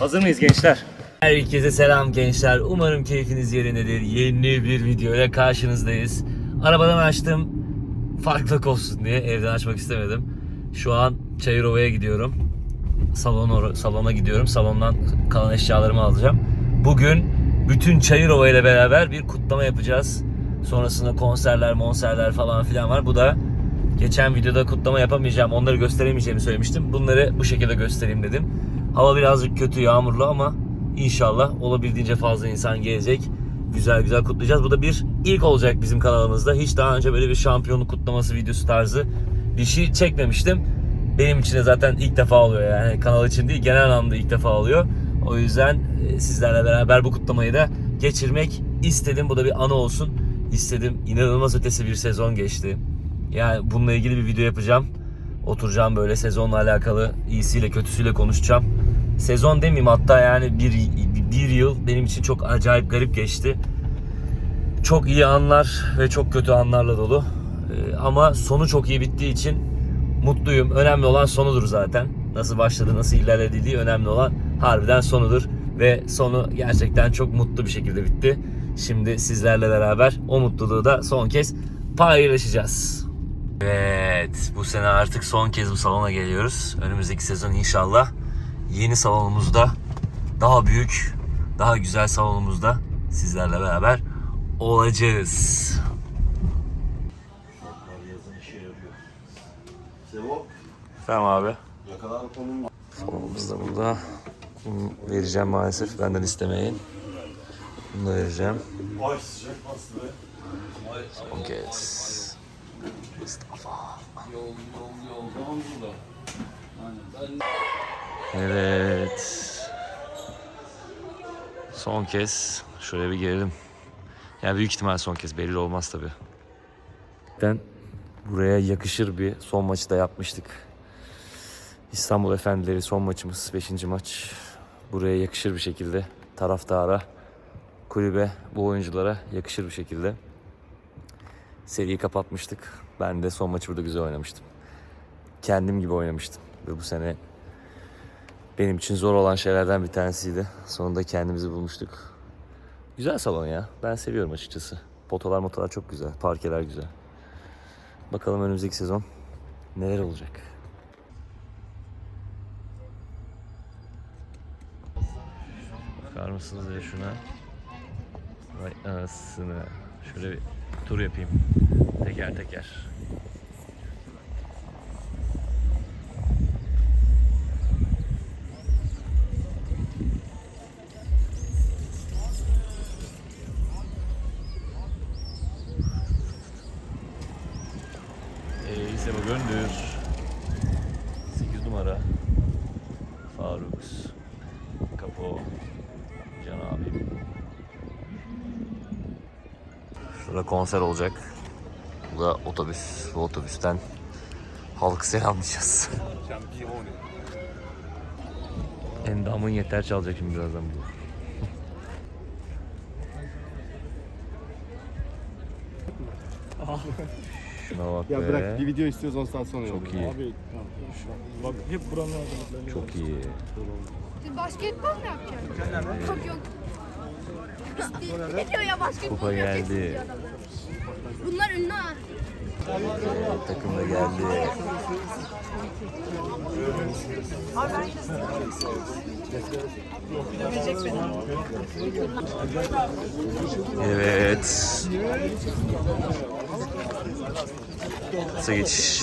Hazır mıyız gençler? Herkese selam gençler. Umarım keyfiniz yerindedir. Yeni bir videoyla karşınızdayız. Arabadan açtım. Farklılık olsun diye evden açmak istemedim. Şu an Çayırova'ya gidiyorum. Salon salona gidiyorum. Salondan kalan eşyalarımı alacağım. Bugün bütün Çayırova ile beraber bir kutlama yapacağız. Sonrasında konserler, monserler falan filan var. Bu da geçen videoda kutlama yapamayacağım, onları gösteremeyeceğimi söylemiştim. Bunları bu şekilde göstereyim dedim. Hava birazcık kötü, yağmurlu ama inşallah olabildiğince fazla insan gelecek. Güzel güzel kutlayacağız. Bu da bir ilk olacak bizim kanalımızda. Hiç daha önce böyle bir şampiyonluk kutlaması videosu tarzı bir şey çekmemiştim. Benim için de zaten ilk defa oluyor yani kanal için değil genel anlamda ilk defa oluyor. O yüzden e, sizlerle beraber bu kutlamayı da geçirmek istedim. Bu da bir anı olsun istedim. İnanılmaz ötesi bir sezon geçti. Yani bununla ilgili bir video yapacağım. Oturacağım böyle sezonla alakalı iyisiyle kötüsüyle konuşacağım. Sezon demeyeyim hatta yani bir, bir yıl benim için çok acayip garip geçti. Çok iyi anlar ve çok kötü anlarla dolu. Ee, ama sonu çok iyi bittiği için mutluyum. Önemli olan sonudur zaten. Nasıl başladı, nasıl ilerlediği önemli olan harbiden sonudur. Ve sonu gerçekten çok mutlu bir şekilde bitti. Şimdi sizlerle beraber o mutluluğu da son kez paylaşacağız. Evet, bu sene artık son kez bu salona geliyoruz. Önümüzdeki sezon inşallah yeni salonumuzda daha büyük, daha güzel salonumuzda sizlerle beraber olacağız. Tamam abi. Salonumuz da burada. Bunu vereceğim maalesef benden istemeyin. Bunu da vereceğim. Ay sıcak bastı be. Son kez. Mustafa. Evet. Son kez şöyle bir gelelim. Ya büyük ihtimal son kez belli olmaz tabi. Ben buraya yakışır bir son maçı da yapmıştık. İstanbul Efendileri son maçımız 5. maç. Buraya yakışır bir şekilde taraftara, kulübe, bu oyunculara yakışır bir şekilde seriyi kapatmıştık. Ben de son maçı burada güzel oynamıştım. Kendim gibi oynamıştım. Ve bu sene benim için zor olan şeylerden bir tanesiydi. Sonunda kendimizi bulmuştuk. Güzel salon ya. Ben seviyorum açıkçası. Potalar motalar çok güzel. Parkeler güzel. Bakalım önümüzdeki sezon neler olacak. Bakar mısınız ya şuna? Vay anasını. Şöyle bir tur yapayım. Teker teker. Şurada konser olacak. Bu da otobüs. Bu otobüsten halkı selamlayacağız. Endamın yeter çalacak şimdi birazdan bu. Şuna bak Ya be. bırak bir video istiyoruz 10 saat sonra Çok iyi. Abi bak hep buranın adamları. Çok iyi. Siz basketbol mu yapacaksınız? Çok yok. Ne diyor ya basketbol Kupa geldi. Bunlar ünlü ha. Evet, takım da geldi. Evet. Kısa geçiş.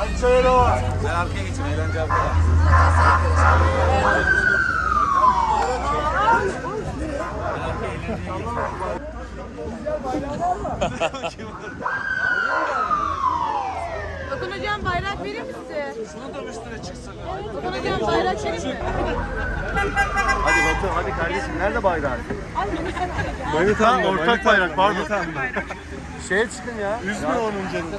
Ben arkaya geçeyim eğlence arkada. Bakın hocam bayrak verir mi size? Şunu da üstüne çıksın. Bakın hocam bayrak verir mi? Hadi Batu hadi kardeşim nerede bayrak? Mehmet Han ortak bayrak pardon. Şeye çıkın ya. Üzme onun canını.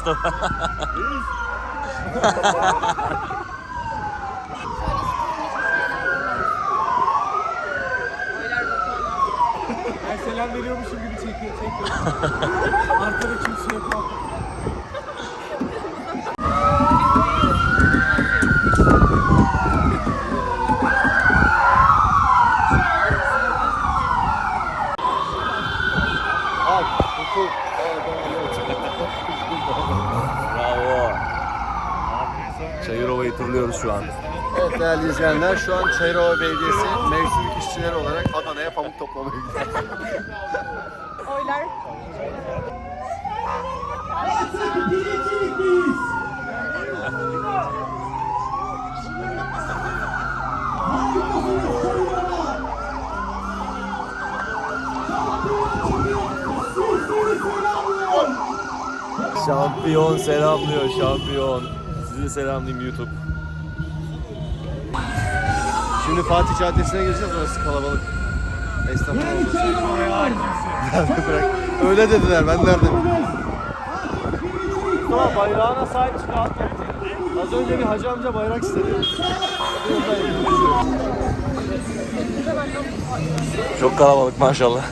Mustafa. Ben selam veriyormuşum gibi çekiyor çekiyor. Arkada kimse yok. Bravo. Çayırova'yı turluyoruz şu an. Evet değerli izleyenler şu an Çayırova Belediyesi mevsimlik işçileri olarak Adana'ya pamuk toplamaya gidiyoruz. Oylar. Şampiyon selamlıyor şampiyon. Sizi selamlayayım YouTube. Şimdi Fatih Caddesi'ne gireceğiz orası kalabalık. Nerede bırak? Öyle dediler ben nerede? Mustafa bayrağına sahip çık Az önce bir hacı amca bayrak istedi. Çok kalabalık maşallah.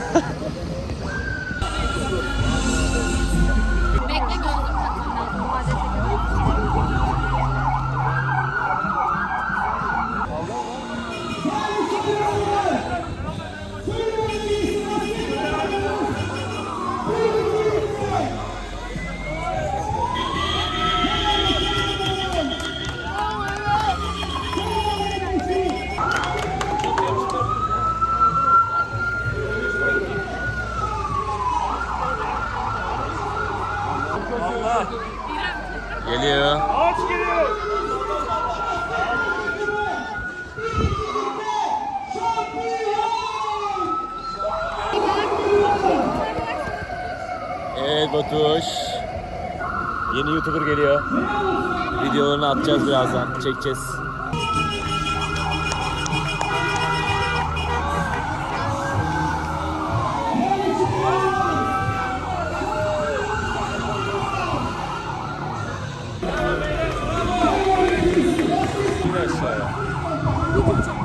Atacağız birazdan. Çekeceğiz. Soru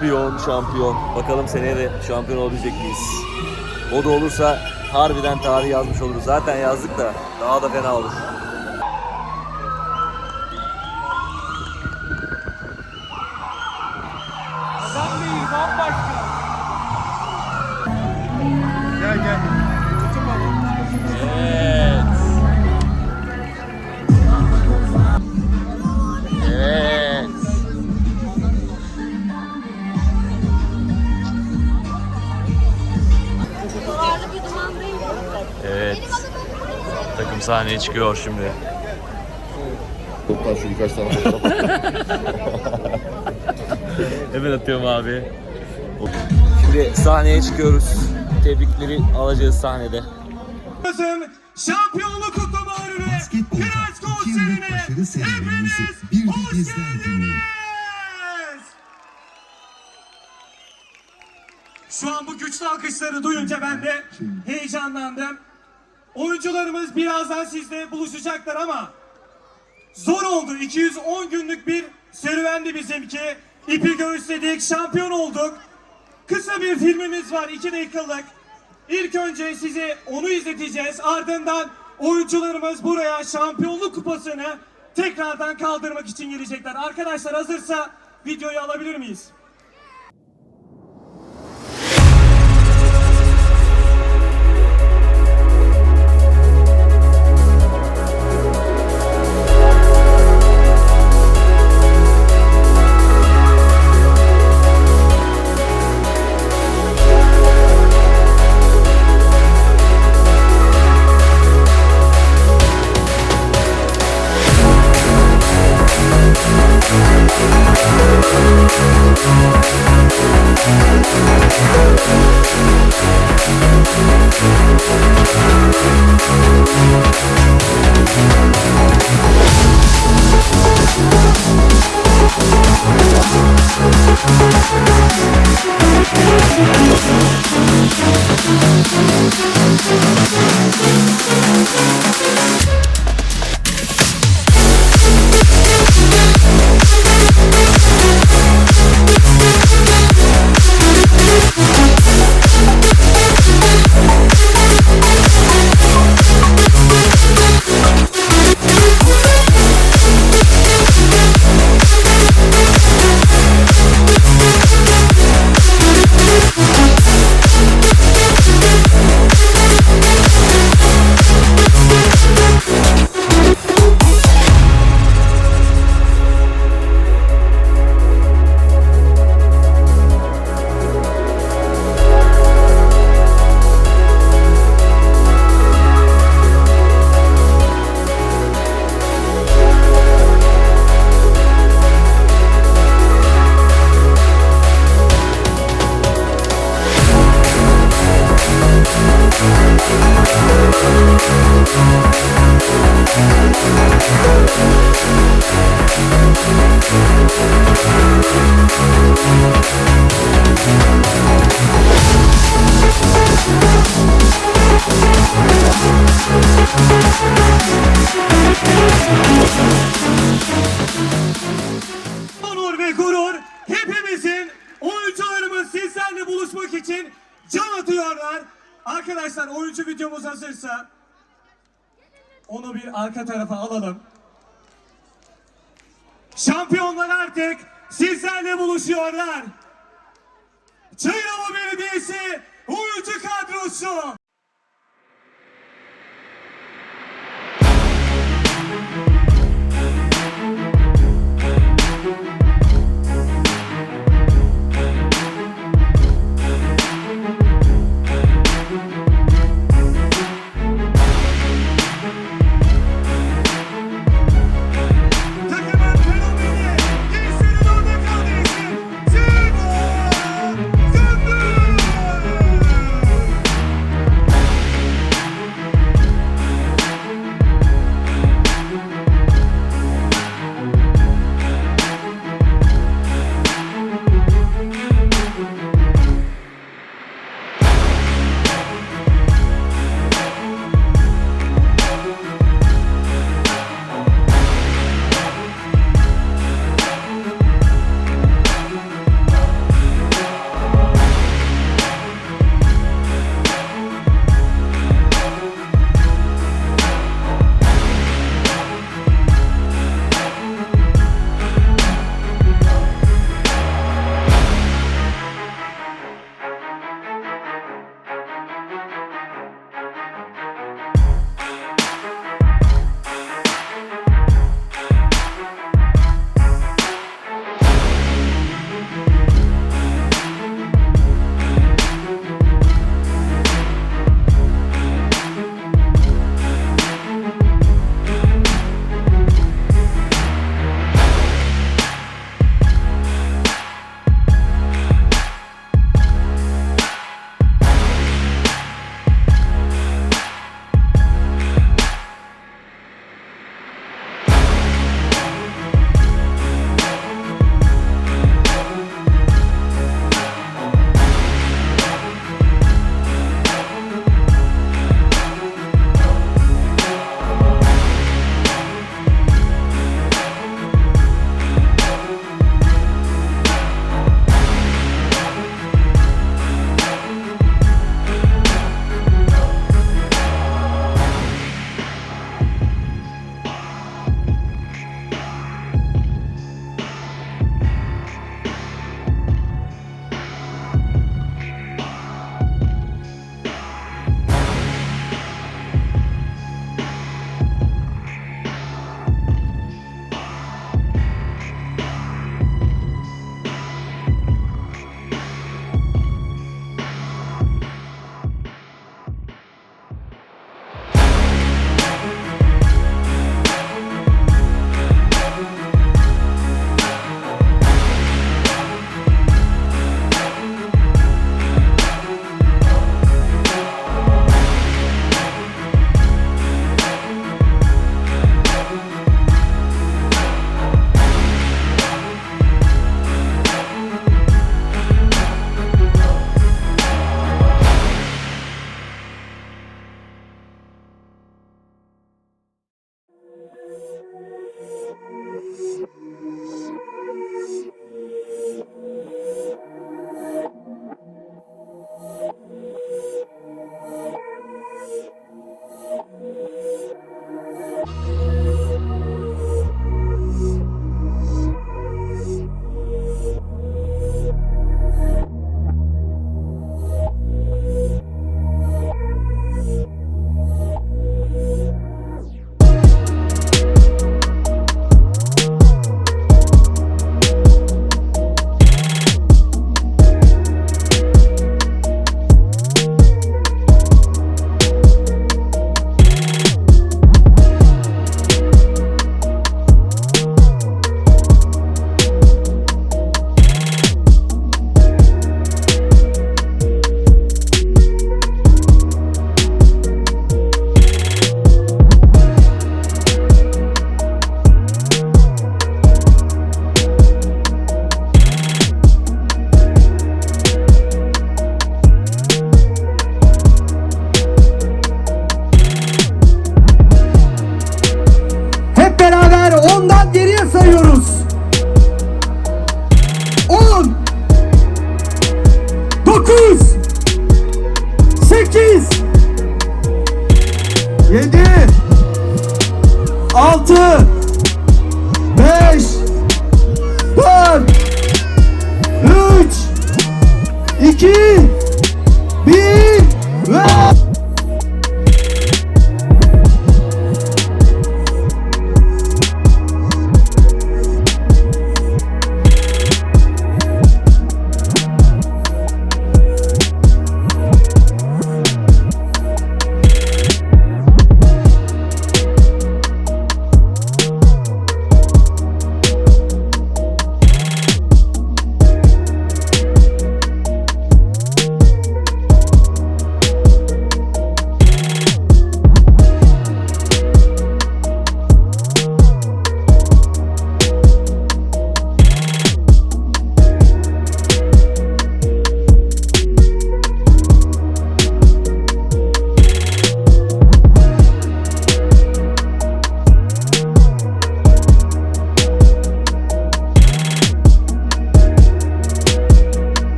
Şampiyon, şampiyon. Bakalım seneye de şampiyon olabilecek miyiz? O da olursa harbiden tarih yazmış oluruz. Zaten yazdık da daha da fena olur. Sahneye çıkıyor şimdi. Toplar şu birkaç tane fotoğraf. Hemen atıyorum abi. Şimdi sahneye çıkıyoruz. tebrikleri alacağız sahnede. Şampiyonluk kutlamaları ve Basketbolda prens konserine hepiniz hoş geldiniz. Şu an bu güçlü alkışları duyunca ben de heyecanlandım. Oyuncularımız birazdan sizle buluşacaklar ama zor oldu. 210 günlük bir serüvendi bizimki. İpi göğüsledik, şampiyon olduk. Kısa bir filmimiz var, 2 dakikalık. İlk önce size onu izleteceğiz. Ardından oyuncularımız buraya şampiyonluk kupasını tekrardan kaldırmak için gelecekler. Arkadaşlar hazırsa videoyu alabilir miyiz? İçin can atıyorlar. Arkadaşlar oyuncu videomuz hazırsa onu bir arka tarafa alalım. Şampiyonlar artık sizlerle buluşuyorlar. Çayırova Belediyesi oyuncu kadrosu.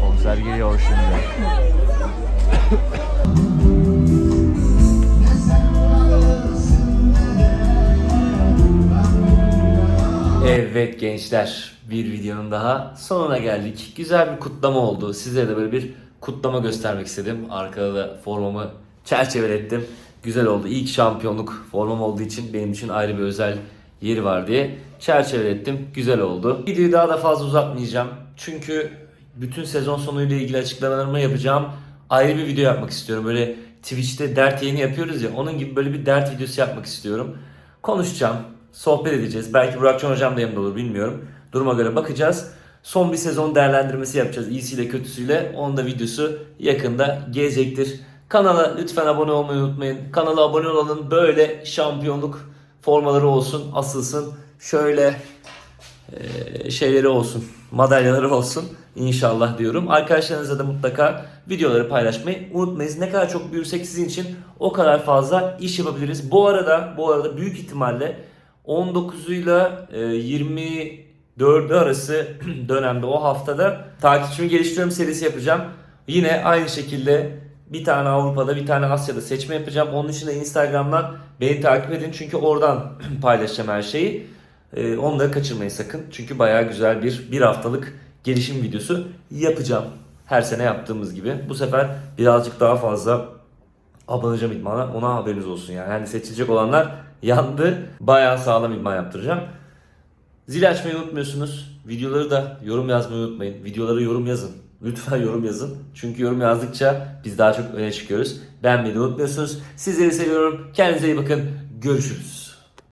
Komiser geliyor şimdi. Evet gençler bir videonun daha sonuna geldik. Güzel bir kutlama oldu. Size de böyle bir kutlama göstermek istedim. Arkada da formamı çerçevelettim. Güzel oldu. İlk şampiyonluk formam olduğu için benim için ayrı bir özel yeri var diye çerçevelettim. Güzel oldu. Videoyu daha da fazla uzatmayacağım. Çünkü bütün sezon sonuyla ilgili açıklamalarımı yapacağım. Ayrı bir video yapmak istiyorum. Böyle Twitch'te dert yayını yapıyoruz ya. Onun gibi böyle bir dert videosu yapmak istiyorum. Konuşacağım. Sohbet edeceğiz. Belki Burakcan Hocam da yanımda olur bilmiyorum. Duruma göre bakacağız. Son bir sezon değerlendirmesi yapacağız. İyisiyle kötüsüyle. Onun da videosu yakında gelecektir. Kanala lütfen abone olmayı unutmayın. Kanala abone olalım. Böyle şampiyonluk formaları olsun. Asılsın. Şöyle e, şeyleri olsun, madalyaları olsun inşallah diyorum. Arkadaşlarınızla da mutlaka videoları paylaşmayı unutmayız. Ne kadar çok büyürsek sizin için o kadar fazla iş yapabiliriz. Bu arada bu arada büyük ihtimalle 19'uyla e, 24'ü arası dönemde o haftada takipçimi geliştiriyorum serisi yapacağım. Yine aynı şekilde bir tane Avrupa'da bir tane Asya'da seçme yapacağım. Onun için de Instagram'dan beni takip edin. Çünkü oradan paylaşacağım her şeyi. Ee, da kaçırmayın sakın. Çünkü bayağı güzel bir bir haftalık gelişim videosu yapacağım. Her sene yaptığımız gibi. Bu sefer birazcık daha fazla abanacağım idmana. Ona haberiniz olsun yani. Yani seçilecek olanlar yandı. Bayağı sağlam idman yaptıracağım. Zil açmayı unutmuyorsunuz. Videoları da yorum yazmayı unutmayın. Videolara yorum yazın. Lütfen yorum yazın. Çünkü yorum yazdıkça biz daha çok öne çıkıyoruz. Beğenmeyi unutmuyorsunuz. Sizleri seviyorum. Kendinize iyi bakın. Görüşürüz.